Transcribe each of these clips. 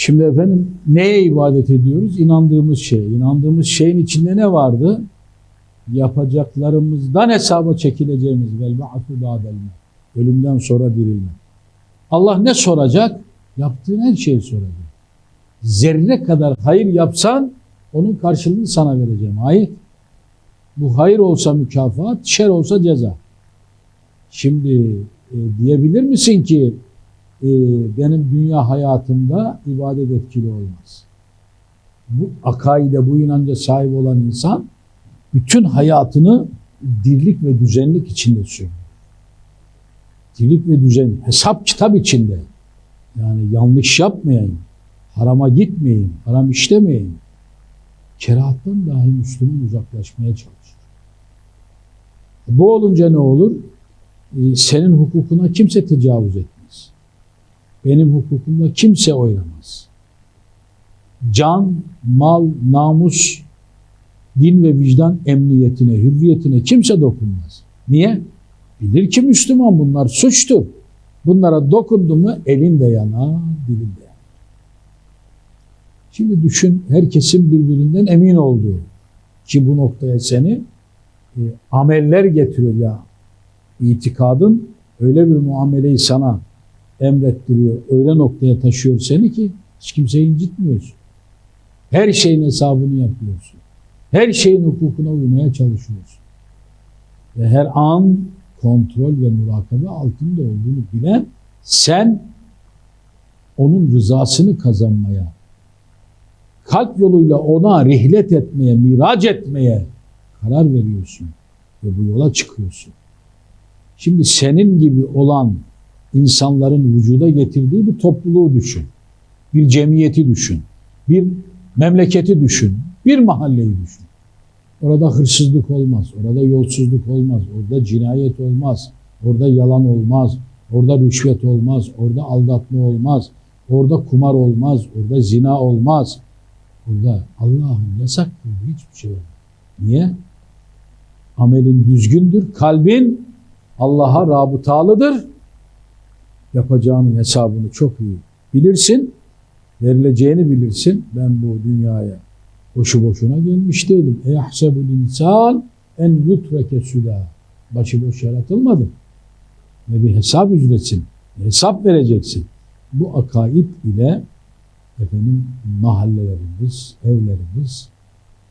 Şimdi efendim neye ibadet ediyoruz? İnandığımız şey. İnandığımız şeyin içinde ne vardı? Yapacaklarımızdan hesaba çekileceğimiz vel ba'su ba'del mevt. Ölümden sonra dirilme. Allah ne soracak? Yaptığın her şeyi soracak. Zerre kadar hayır yapsan onun karşılığını sana vereceğim. Hayır. Bu hayır olsa mükafat, şer olsa ceza. Şimdi e, diyebilir misin ki e, benim dünya hayatımda ibadet etkili olmaz? Bu akaide, bu inanca sahip olan insan bütün hayatını dirlik ve düzenlik içinde sürüyor. Dirlik ve düzen, hesap kitap içinde. Yani yanlış yapmayayım, harama gitmeyeyim, haram işlemeyeyim. Kerahattan dahi Müslüman uzaklaşmaya çalışır. Bu olunca ne olur? Ee, senin hukukuna kimse tecavüz etmez. Benim hukukumla kimse oynamaz. Can, mal, namus, din ve vicdan emniyetine, hürriyetine kimse dokunmaz. Niye? Bilir ki Müslüman bunlar suçtur. Bunlara dokundu mu elin de yanar, dilin de. Şimdi düşün herkesin birbirinden emin olduğu ki bu noktaya seni e, ameller getiriyor ya. İtikadın öyle bir muameleyi sana emrettiriyor, öyle noktaya taşıyor seni ki hiç kimseyi incitmiyorsun. Her şeyin hesabını yapıyorsun. Her şeyin hukukuna uymaya çalışıyorsun. Ve her an kontrol ve murakabe altında olduğunu bilen sen onun rızasını kazanmaya, kalp yoluyla ona rihlet etmeye, miraç etmeye karar veriyorsun ve bu yola çıkıyorsun. Şimdi senin gibi olan insanların vücuda getirdiği bir topluluğu düşün. Bir cemiyeti düşün. Bir memleketi düşün. Bir mahalleyi düşün. Orada hırsızlık olmaz. Orada yolsuzluk olmaz. Orada cinayet olmaz. Orada yalan olmaz. Orada rüşvet olmaz. Orada aldatma olmaz. Orada kumar olmaz. Orada zina olmaz. Orada Allah'ın yasak hiçbir şey olmaz. Niye? Amelin düzgündür. Kalbin Allah'a rabıtalıdır. Yapacağının hesabını çok iyi bilirsin. Verileceğini bilirsin. Ben bu dünyaya boşu boşuna gelmiş değilim. Eyahsebul insan en yutreke süla. Başıboş yaratılmadım. Ve bir hesap ücretsin. Hesap vereceksin. Bu akaid ile efendim mahallelerimiz, evlerimiz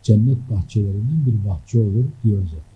cennet bahçelerinden bir bahçe olur diyoruz efendim.